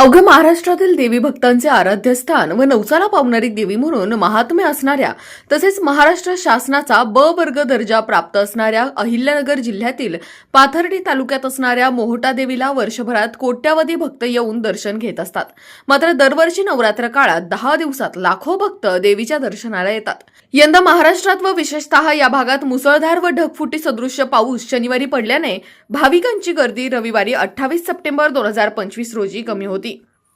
अवघ्या महाराष्ट्रातील देवी भक्तांचे आराध्यस्थान व नवसाला पावणारी देवी म्हणून महात्म्य असणाऱ्या तसेच महाराष्ट्र शासनाचा ब वर्ग दर्जा प्राप्त असणाऱ्या अहिल्यानगर जिल्ह्यातील पाथर्डी तालुक्यात असणाऱ्या मोहटा देवीला वर्षभरात कोट्यावधी भक्त येऊन दर्शन घेत असतात. मात्र दरवर्षी नवरात्र काळात दहा दिवसात लाखो भक्त देवीच्या दर्शनाला येतात. यंदा महाराष्ट्रात व विशेषतः या भागात मुसळधार व ढगफुटी सदृश्य पाऊस शनिवारी पडल्याने भाविकांची गर्दी रविवारी अठ्ठावीस सप्टेंबर दोन हजार पंचवीस रोजी कमी होती.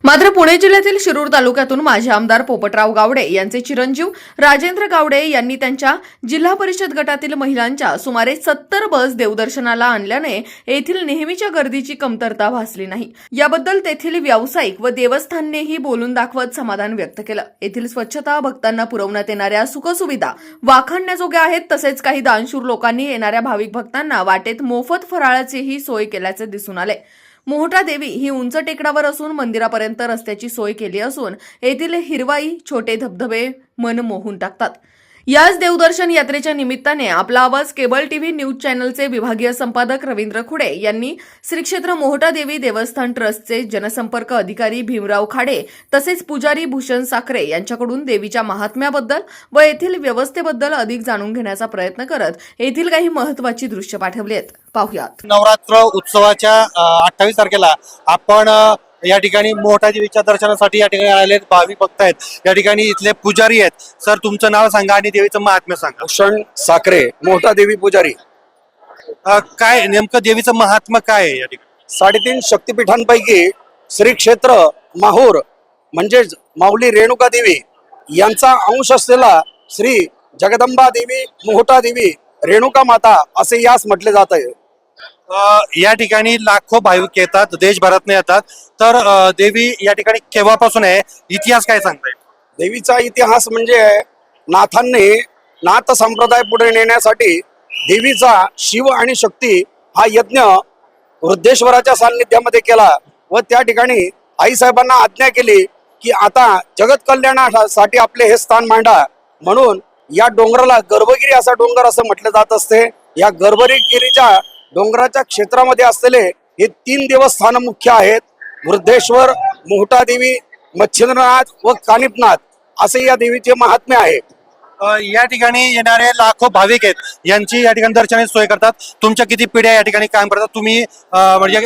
मात्र पुणे जिल्ह्यातील शिरूर तालुक्यातून माजी आमदार पोपटराव गावडे यांचे चिरंजीव राजेंद्र गावडे यांनी त्यांच्या जिल्हा परिषद गटातील महिलांच्या सुमारे सत्तर बस देवदर्शनाला आणल्याने येथील नेहमीच्या गर्दीची कमतरता भासली नाही. याबद्दल तेथील व्यावसायिक व देवस्थाननेही बोलून दाखवत समाधान व्यक्त केलं. येथील स्वच्छता भक्तांना पुरवण्यात येणाऱ्या सुखसुविधा वाखाणण्याजोग्या आहेत तसेच काही दानशूर लोकांनी येणाऱ्या भाविक भक्तांना वाटेत मोफत फराळाचीही सोय केल्याचे दिसून आले. मोहटा देवी ही उंच टेकडावर असून मंदिरापर्यंत रस्त्याची सोय केली असून येथील हिरवाई छोटे धबधबे मन मोहून टाकतात. याच देवदर्शन यात्रेच्या निमित्ताने आपला आवाज केबल टीव्ही न्यूज चॅनलचे विभागीय संपादक रवींद्र खुडे यांनी श्री क्षेत्र मोहटा देवी देवस्थान ट्रस्टचे जनसंपर्क अधिकारी भीमराव खाडे तसेच पुजारी भूषण साखरे यांच्याकडून देवीच्या महात्म्याबद्दल व येथील व्यवस्थेबद्दल अधिक जाणून घेण्याचा प्रयत्न करत येथील काही महत्वाची दृश्य पाठवली आहेत पाहुयात. नवरात्र उत्सवाच्या अठ्ठावीस तारखेला आपण या ठिकाणी मोठा देवीच्या दर्शनासाठी या ठिकाणी आलेले भाविक भक्त आहेत. या ठिकाणी इथले पुजारी आहेत. सर तुमचं नाव सांगा आणि देवीचं महात्म्य सांगा. भूषण साखरे मोठा देवी पुजारी. अ, काय नेमकं देवीचं महात्म्य काय आहे या ठिकाणी? साडेतीन शक्तिपीठांपैकी श्री क्षेत्र माहूर म्हणजेच माऊली रेणुका देवी यांचा अंश असलेला श्री जगदंबा देवी मोहटा देवी रेणुका माता असे यास म्हटले जात आहे. या ठिकाणी लाखो भाविक येतात देशभरातून येतात. तर देवी या ठिकाणी केव्हापासून आहे? इतिहास काय सांगताय? देवीचा इतिहास म्हणजे नाथांनी नाथ संप्रदाय पुढे नेण्यासाठी देवीचा शिव आणि शक्ती हा यज्ञ वृद्धेश्वराच्या सान्निध्यामध्ये केला व त्या ठिकाणी आईसाहेबांना आज्ञा केली की आता जगत कल्याणासाठी आपले हे स्थान मांडा. म्हणून या डोंगराला गर्भगिरी असा डोंगर असं म्हटलं जात असते. या गर्भगिरीच्या डोंगराच्या क्षेत्रामध्ये असलेले हे तीन देवस्थान मुख्य आहेत. वृद्धेश्वर मोहटा देवी मच्छिंद्रनाथ व कानिपनाथ असे या देवीचे महात्म्य आहे. या ठिकाणी येणारे लाखो भाविक आहेत. यांची या ठिकाणी दर्शनाची सोय करतात. तुमच्या किती पिढ्या या ठिकाणी काम करतात? तुम्ही म्हणजे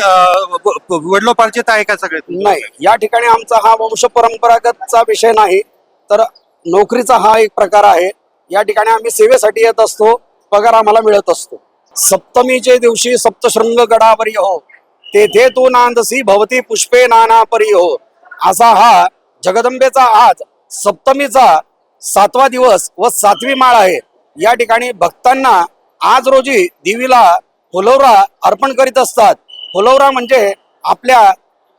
वडिलोपार्जित आहे का सगळे? नाही. या ठिकाणी आमचा हा वंश परंपरागतचा विषय नाही. तर नोकरीचा हा एक प्रकार आहे. या ठिकाणी आम्ही सेवेसाठी येत असतो. पगार आम्हाला मिळत असतो. सप्तमीचे दिवशी सप्तशृंग गडावरी हो. तेथे तू नांदसी भवती पुष्पे नाना परी हो. असा हा जगदंबेचा आज सप्तमीचा सातवा दिवस व सातवी माळ आहे. या ठिकाणी भक्तांना आज रोजी देवीला फुलवरा अर्पण करीत असतात. फुलवरा म्हणजे आपल्या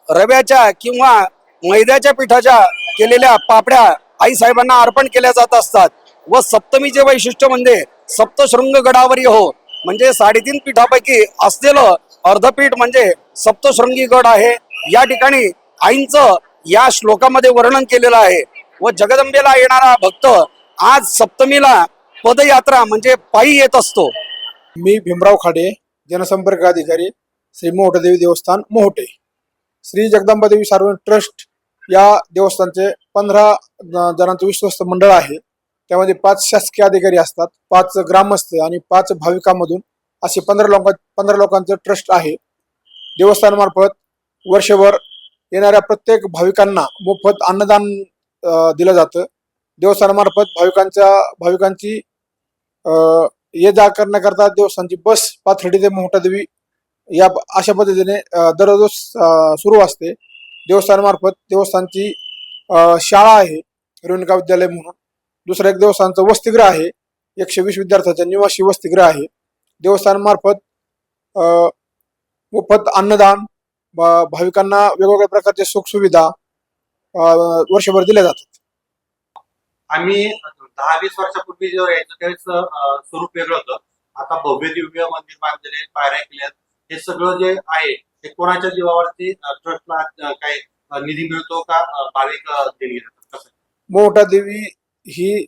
रव्याच्या किंवा मैद्याच्या पिठाच्या केलेल्या पापड्या आई साहेबांना अर्पण केल्या जात असतात. व सप्तमीचे वैशिष्ट्य म्हणजे सप्तशृंग गडावरी हो. म्हणजे साडेतीन पीठापैकी असलेलं अर्धपीठ म्हणजे सप्तशृंगी गड आहे. या ठिकाणी आईंचं या श्लोकामध्ये वर्णन केलेलं आहे. व जगदंबेला येणारा भक्त आज सप्तमीला पदयात्रा म्हणजे पायी येत असतो. मी भीमराव खाडे जनसंपर्क अधिकारी श्री मोहटदेवी देवस्थान मोहटे. श्री जगदंबादेवी सार्वजनिक ट्रस्ट या देवस्थानचे पंधरा जणांचं विश्वस्त मंडळ आहे. त्यामध्ये पाच शासकीय अधिकारी असतात पाच ग्रामस्थ आणि पाच भाविकांमधून असे पंधरा लोक पंधरा लोकांचं ट्रस्ट आहे. देवस्थानामार्फत वर्षभर येणाऱ्या प्रत्येक भाविकांना मोफत अन्नदान दिलं जातं. देवस्थानामार्फत भाविकांच्या भाविकांची ये जा करण्याकरता देवस्थानची बस पाथर्डी ते मोहटा या अशा पद्धतीने दररोज सुरू असते. देवस्थानामार्फत देवस्थानची शाळा आहे रेणुका विद्यालय म्हणून. दुसरं एक देवस्थानचं वसतिगृह आहे. एकशे वीस विद्यार्थ्यांचं निवासी वसतिगृह आहे. देवस्थानामार्फत मोफत अन्नदान भाविकांना वेगवेगळ्या प्रकारच्या सुखसुविधा वर्षभर दिल्या जातात. आम्ही दहा वीस वर्षापूर्वी जेव्हा यायचो त्यावेळेस अ, स्वरूप वेगळं होतं. आता भव्य दिव्य मंदिर बांधलेले पायऱ्या केल्यात. हे सगळं जे आहे ते कोणाच्या जीवावरती ट्रस्टला काय निधी मिळतो का? भाविक कसं? मोहटा देवी ही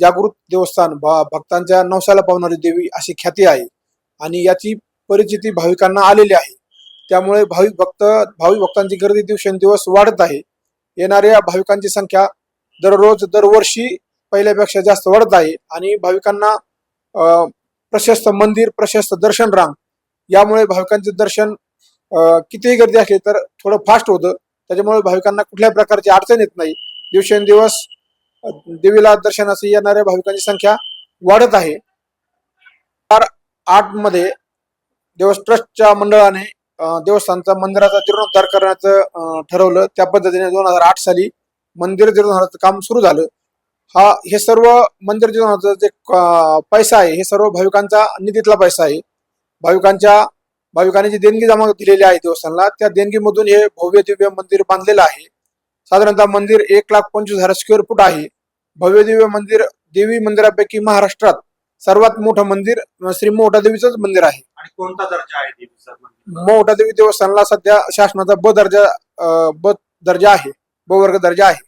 जागृत देवस्थान भा- भक्तांच्या नवसाला पावणारी देवी अशी ख्याती आहे. आणि याची परिचिती भाविकांना आलेली आहे. त्यामुळे भाविक भक्त भाविक भक्तांची गर्दी दिवसेंदिवस वाढत आहे. येणाऱ्या भाविकांची संख्या दररोज दरवर्षी पहिल्यापेक्षा जास्त वाढत आहे. आणि भाविकांना प्रशस्त मंदिर प्रशस्त दर्शन रांग यामुळे भाविकांचे दर्शन कितीही गर्दी असली तर थोडं फास्ट होतं. त्याच्यामुळे भाविकांना कुठल्याही प्रकारची अडचण येत नाही. दिवसेंदिवस देवीला दर्शनासाठी येणाऱ्या भाविकांची संख्या वाढत आहे. चार आठमध्ये देवस्थ ट्रस्टच्या मंडळाने देवस्थानचा मंदिराचा जीर्णोद्धार करण्याचं ठरवलं. त्या पद्धतीने दोन हजार आठ साली मंदिर जीर्णोद्धाराचं काम सुरू झालं. हा हे सर्व मंदिर जीर्णोद्धाराचा जे पैसा आहे हे सर्व भाविकांचा निधीतला पैसा आहे. भाविकांच्या भाविकांनी जी देणगी जमा दिलेली आहे देवस्थानला त्या देणगीमधून हे भव्य दिव्य मंदिर बांधलेलं आहे. साधारणतः मंदिर एक लाख पंचवीस हजार स्क्वेअर फूट आहे. भव्य दिव्य मंदिर देवी मंदिरापैकी महाराष्ट्रात सर्वात मोठं मंदिर श्री मोठा देवीचंच मंदिर आहे. आणि कोणता दर्जा आहे देवीचा मंदिर मोठा देवी देवस्थानला सध्या शासनाचा ब दर्जा अं, ब दर्जा आहे ब वर्ग दर्जा आहे.